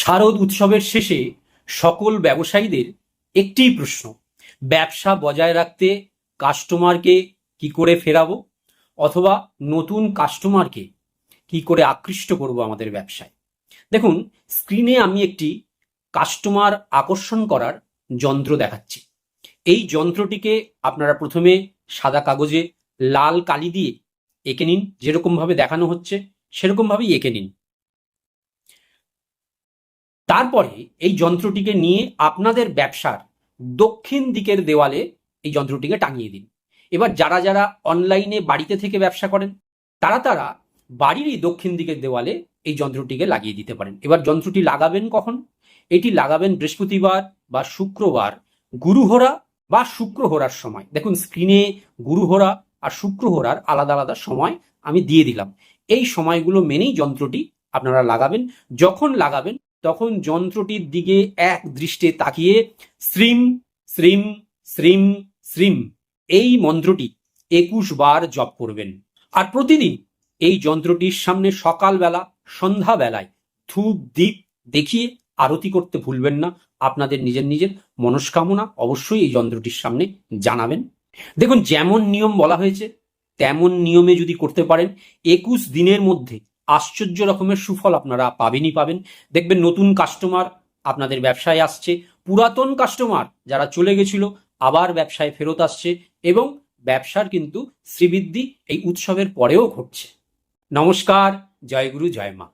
শারদ উৎসবের শেষে সকল ব্যবসায়ীদের একটিই প্রশ্ন, ব্যবসা বজায় রাখতে কাস্টমারকে কি করে ফেরাবো অথবা নতুন কাস্টমারকে কি করে আকৃষ্ট করব আমাদের ব্যবসায়? দেখুন, স্ক্রিনে আমি একটি কাস্টমার আকর্ষণ করার যন্ত্র দেখাচ্ছি। এই যন্ত্রটিকে আপনারা প্রথমে সাদা কাগজে লাল কালি দিয়ে এঁকে নিন। যেরকমভাবে দেখানো হচ্ছে, সেরকমভাবেই এঁকে নিন। তারপরে এই যন্ত্রটিকে নিয়ে আপনাদের ব্যবসার দক্ষিণ দিকের দেওয়ালে এই যন্ত্রটিকে টাঙিয়ে দিন। এবার যারা যারা অনলাইনে বাড়িতে থেকে ব্যবসা করেন, তারা তারা বাড়িরই দক্ষিণ দিকের দেওয়ালে এই যন্ত্রটিকে লাগিয়ে দিতে পারেন। এবার যন্ত্রটি লাগাবেন কখন? এটি লাগাবেন বৃহস্পতিবার বা শুক্রবার গুরুহরা বা শুক্রহোরার সময়। দেখুন, স্ক্রিনে গুরুহরা আর শুক্রহোরার আলাদা আলাদা সময় আমি দিয়ে দিলাম। এই সময়গুলো মেনেই যন্ত্রটি আপনারা লাগাবেন। যখন লাগাবেন তখন যন্ত্রটির দিকে এক দৃষ্টে তাকিয়ে শ্রীম শ্রীম শ্রীম শ্রীম, এই মন্ত্রটি একুশ বার জপ করবেন। আর প্রতিদিন এই যন্ত্রটির সামনে সকালবেলা, সন্ধ্যাবেলায় ধূপ দ্বীপ দেখিয়ে আরতি করতে ভুলবেন না। আপনাদের নিজের নিজের মনস্কামনা অবশ্যই এই যন্ত্রটির সামনে জানাবেন। দেখুন, যেমন নিয়ম বলা হয়েছে, তেমন নিয়মে যদি করতে পারেন, একুশ দিনের মধ্যে আশ্চর্য রকমের সুফল আপনারা পাবেনই পাবেন। দেখবেন নতুন কাস্টমার আপনাদের ব্যবসায় আসছে। পুরাতন কাস্টমার যারা চলে গেছিল, আবার ব্যবসায় ফেরত আসছে এবং ব্যবসার কিন্তু শ্রীবৃদ্ধি এই উৎসবের পরেও ঘটছে। নমস্কার, জয় গুরু, জয় মা।